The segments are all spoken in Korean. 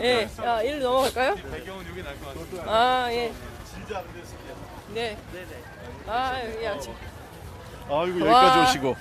예. 아, 일로 넘어갈까요? 배경은 여기 날 것 같아요. 아, 예. 네. 아, 여기 양치. 아이고 와. 여기까지 오시고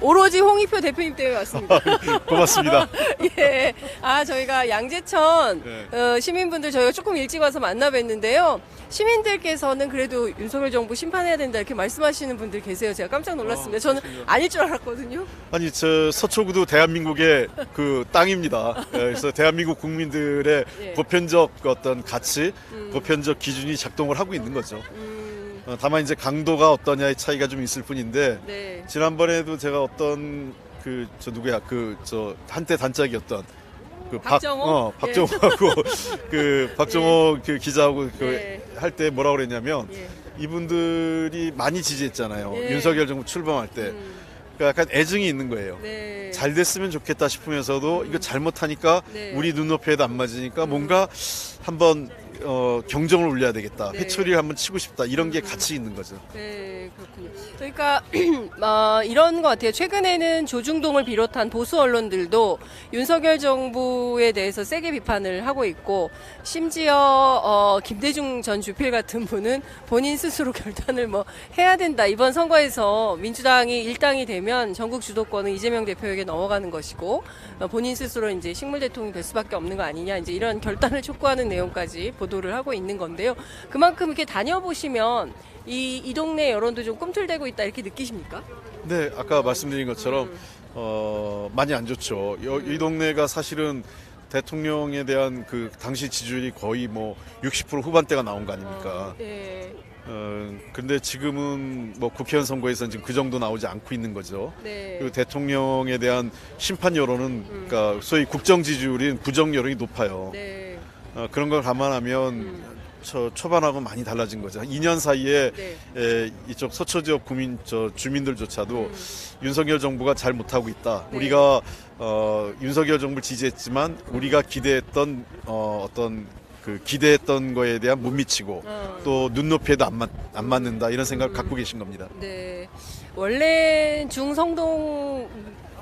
오로지 홍익표 대표님 때문에 왔습니다. 고맙습니다. 예. 아, 저희가 양재천 네. 어, 시민분들 저희가 조금 일찍 와서 만나 뵀는데요. 시민들께서는 그래도 윤석열 정부 심판해야 된다 이렇게 말씀하시는 분들 계세요. 제가 깜짝 놀랐습니다. 저는 아닐 줄 알았거든요. 아니 저 서초구도 대한민국의 그 땅입니다. 예, 그래서 대한민국 국민들의 예. 보편적 어떤 가치, 보편적 기준이 작동을 하고 있는 거죠. 음, 어, 다만 이제 강도가 어떠냐의 차이가 좀 있을 뿐인데 네. 지난번에도 제가 어떤 그 저 누구야 그 저 한때 단짝이었던 그 박정호? 어, 박정호하고 그 박정호 그 기자하고 예. 그할 때 뭐라 그랬냐면 예. 이분들이 많이 지지했잖아요. 예. 윤석열 정부 출범할 때. 음, 그러니까 약간 애증이 있는 거예요. 네. 잘 됐으면 좋겠다 싶으면서도 이거 잘못하니까 네. 우리 눈높이에도 안 맞으니까 뭔가 한번 어, 경정을 울려야 되겠다. 네. 회초리를 한번 치고 싶다. 이런 게 같이 있는 거죠. 네, 그렇군요. 그러니까 어, 이런 것 같아요. 최근에는 조중동을 비롯한 보수 언론들도 윤석열 정부에 대해서 세게 비판을 하고 있고 심지어 어, 김대중 전 주필 같은 분은 본인 스스로 결단을 뭐 해야 된다. 이번 선거에서 민주당이 일당이 되면 전국 주도권은 이재명 대표에게 넘어가는 것이고 어, 본인 스스로 이제 식물 대통령이 될 수밖에 없는 거 아니냐. 이제 이런 결단을 촉구하는 내용까지 보도 를 하고 있는 건데요. 그만큼 이렇게 다녀보시면 이, 이 동네 여론도 좀 꿈틀대고 있다 이렇게 느끼십니까? 네, 아까 말씀드린 것처럼 음. 어, 많이 안 좋죠. 여- 이 동네가 사실은 대통령에 대한 그 당시 지지율이 거의 뭐 60% 후반대가 나온 거 아닙니까? 네, 어, 근데 지금은 뭐 국회의원 선거에서는 지금 그 정도 나오지 않고 있는 거죠. 네. 그리고 대통령에 대한 심판 여론은 그러니까 소위 국정 지지율인 부정 여론이 높아요. 네. 어, 그런 걸 감안하면 음. 저 초반하고 많이 달라진 거죠. 한 2년 사이에 네. 에, 이쪽 서초 지역 국민 저 주민들조차도 음. 윤석열 정부가 잘 못하고 있다. 네. 우리가 어, 윤석열 정부를 지지했지만 우리가 기대했던 어, 어떤 그 기대했던 거에 대한 못 미치고 어. 또 눈높이에도 안, 맞, 안 맞는다 이런 생각을 음. 갖고 계신 겁니다. 네. 원래 중성동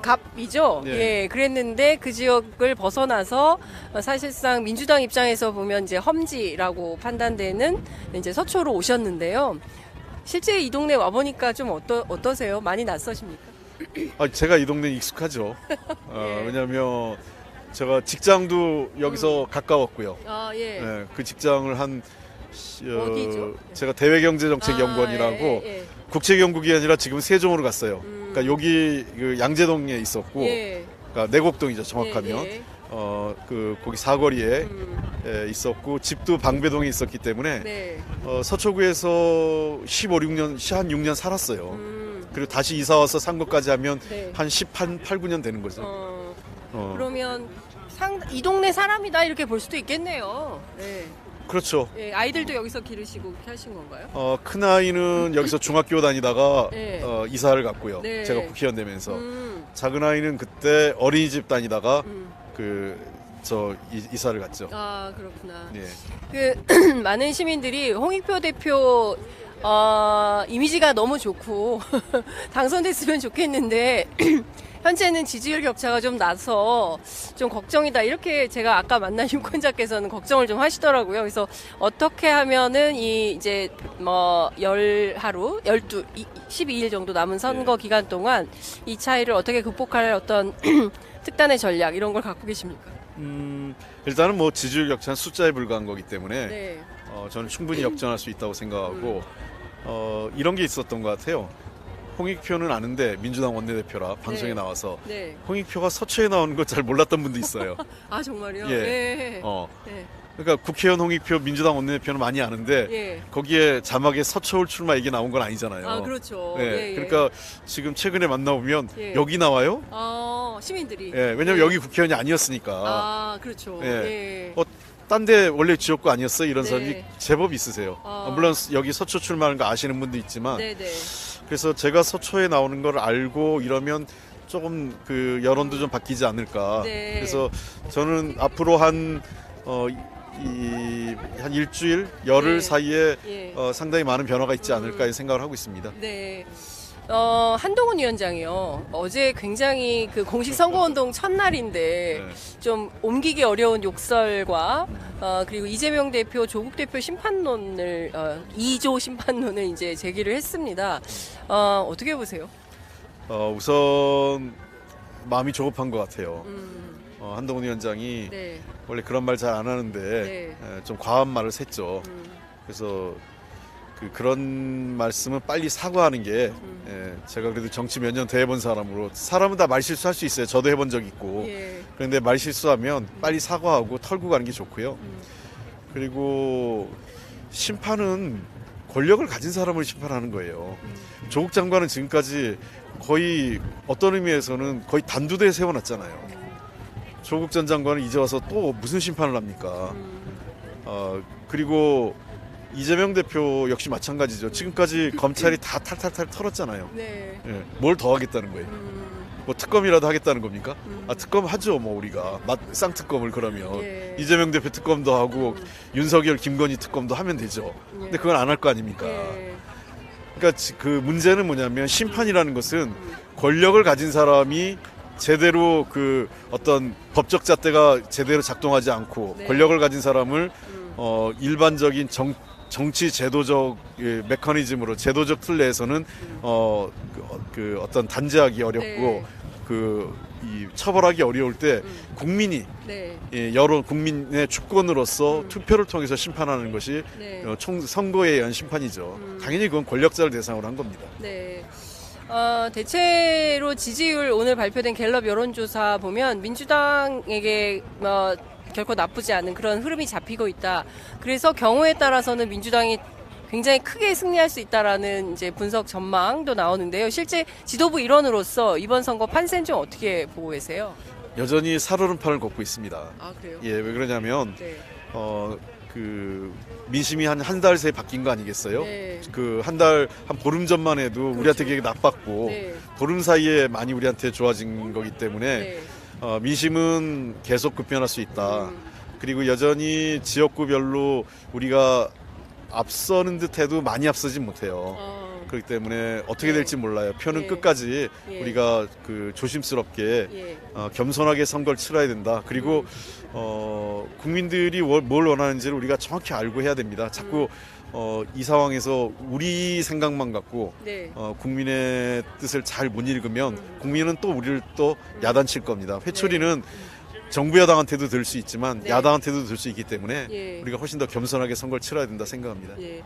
갑이죠. 네. 예, 그랬는데 그 지역을 벗어나서 어, 사실상 민주당 입장에서 보면 이제 험지라고 판단되는 이제 서초로 오셨는데요. 실제 이 동네 와 보니까 좀 어떠 어떠세요? 많이 낯서십니까? 아, 제가 이 동네 익숙하죠. 어, 예. 왜냐하면 제가 직장도 여기서 가까웠고요. 아 예. 예, 그 직장을 한 시- 어, 어디죠? 제가 대외경제정책연구원이라고 아, 예, 예, 국책연구기 아니라 지금 세종으로 갔어요. 음. 그러니까 여기 그 양재동에 있었고, 예. 그러니까 내곡동이죠 정확하면. 예, 예. 어, 그 거기 사거리에 음, 에, 있었고 집도 방배동에 있었기 때문에 네. 어, 서초구에서 15, 6년, 한 6년 살았어요. 음, 그리고 다시 이사 와서 산 것까지 하면 네. 한 18, 8, 9년 되는 거죠. 어, 어. 그러면 상, 이 동네 사람이다 이렇게 볼 수도 있겠네요. 네. 그렇죠. 예, 아이들도 여기서 기르시고 그렇게 하신 건가요? 어, 큰 아이는 여기서 중학교 다니다가 네. 어, 이사를 갔고요. 네. 제가 국회의원 되면서 음, 작은 아이는 그때 어린이집 다니다가 음. 그저 이사를 갔죠. 아 그렇구나. 예. 그 많은 시민들이 홍익표 대표 어, 이미지가 너무 좋고 당선됐으면 좋겠는데 현재는 지지율 격차가 좀 나서 좀 걱정이다 이렇게 제가 아까 만난 유권자께서는 걱정을 좀 하시더라고요. 그래서 어떻게 하면은 이 이제 뭐 열 하루, 열두, 이- 12일 정도 남은 선거 네. 기간 동안 이 차이를 어떻게 극복할 어떤 특단의 전략 이런 걸 갖고 계십니까? 음, 일단은 뭐 지지율 격차는 숫자에 불과한 거기 때문에 네. 어, 저는 충분히 역전할 수 있다고 생각하고 어, 이런 게 있었던 것 같아요. 홍익표는 아는데 민주당 원내대표라 방송에 네. 나와서 네. 홍익표가 서초에 나오는 걸 잘 몰랐던 분도 있어요. 아 정말요? 예. 네. 어, 네. 그러니까 국회의원 홍익표 민주당 원내대표는 많이 아는데 예. 거기에 자막에 서초울 출마 얘기 나온 건 아니잖아요. 아 그렇죠. 네, 예, 예. 그러니까 지금 최근에 만나보면 예. 여기 나와요? 어, 시민들이. 예, 왜냐면 예. 여기 국회의원이 아니었으니까. 아 그렇죠. 예. 예. 어, 딴데 원래 지역구 아니었어? 이런 네. 사람이 제법 있으세요. 아. 어, 물론 여기 서초 출마하는 거 아시는 분도 있지만 네네. 그래서 제가 서초에 나오는 걸 알고 이러면 조금 그 여론도 좀 바뀌지 않을까. 네. 그래서 저는 앞으로 한 어, 이, 한 일주일, 열흘 예. 사이에 예. 어, 상당히 많은 변화가 있지 음. 않을까 생각을 하고 있습니다. 네. 어, 한동훈 위원장이요. 어제 굉장히 그 공식 선거운동 첫날인데 네. 좀 옮기기 어려운 욕설과 어, 그리고 이재명 대표, 조국 대표 심판론을 어, 2조 심판론을 이제 제기를 했습니다. 어, 어떻게 보세요? 어, 우선 마음이 조급한 것 같아요. 음, 어, 한동훈 위원장이 네. 원래 그런 말 잘 안 하는데 네. 에, 좀 과한 말을 했죠. 음, 그래서 그 그런 말씀은 빨리 사과하는 게 음. 예, 제가 그래도 정치 몇 년 더 해본 사람으로 사람은 다 말실수할 수 있어요. 저도 해본 적 있고 예. 그런데 말실수하면 빨리 사과하고 털고 가는 게 좋고요. 음, 그리고 심판은 권력을 가진 사람을 심판하는 거예요. 음. 조국 장관은 지금까지 거의 어떤 의미에서는 거의 단두대에 세워놨잖아요. 조국 전 장관은 이제 와서 또 무슨 심판을 합니까? 음, 어, 그리고 이재명 대표 역시 마찬가지죠. 지금까지 검찰이 다 탈탈탈 털었잖아요. 네. 예, 뭘 더 하겠다는 거예요? 음, 뭐 특검이라도 하겠다는 겁니까? 음. 아 특검 하죠, 뭐 우리가 맛 쌍특검을 그러면 예. 이재명 대표 특검도 하고 음. 윤석열, 김건희 특검도 하면 되죠. 예. 근데 그건 안 할 거 아닙니까? 예. 그러니까 지- 그 문제는 뭐냐면 심판이라는 것은 권력을 가진 사람이 제대로 그 어떤 법적 잣대가 제대로 작동하지 않고 네. 권력을 가진 사람을 음, 어 일반적인 정 정치 제도적 예, 메커니즘으로 제도적 틀 내에서는 어, 그, 어, 그 어떤 단죄하기 어렵고 네. 그이 처벌하기 어려울 때 음. 국민이 네. 예, 여러 국민의 주권으로서 음. 투표를 통해서 심판하는 것이 네. 어, 총 선거에 의한 심판이죠. 음. 당연히 그건 권력자를 대상으로 한 겁니다. 네. 어, 대체로 지지율 오늘 발표된 갤럽 여론조사 보면 민주당에게 어, 결코 나쁘지 않은 그런 흐름이 잡히고 있다. 그래서 경우에 따라서는 민주당이 굉장히 크게 승리할 수 있다라는 이제 분석 전망도 나오는데요. 실제 지도부 일원으로서 이번 선거 판세는 좀 어떻게 보고 계세요? 여전히 살얼음판을 걷고 있습니다. 아 그래요? 예, 왜 그러냐면 네. 어, 그 민심이 한 한 달 새에 바뀐 거 아니겠어요? 네. 그한 달 한 보름 전만 해도 우리한테 되게 나빴고 네. 보름 사이에 많이 우리한테 좋아진 거기 때문에 네. 어, 민심은 계속 급변할 수 있다. 음, 그리고 여전히 지역구별로 우리가 앞서는 듯해도 많이 앞서진 못해요. 어, 그렇기 때문에 어떻게 네. 될지 몰라요. 표는 예. 끝까지 예. 우리가 그 조심스럽게 예. 어, 겸손하게 선거를 치러야 된다. 그리고 어, 국민들이 뭘, 뭘 원하는지를 우리가 정확히 알고 해야 됩니다. 자꾸 어, 이 상황에서 우리 생각만 갖고 네. 어, 국민의 뜻을 잘 못 읽으면 음. 국민은 또 우리를 또 야단칠 겁니다. 회초리는 정부 여당한테도 들 수 있지만 네. 야당한테도 들 수 있기 때문에 예. 우리가 훨씬 더 겸손하게 선거를 치러야 된다 생각합니다. 예.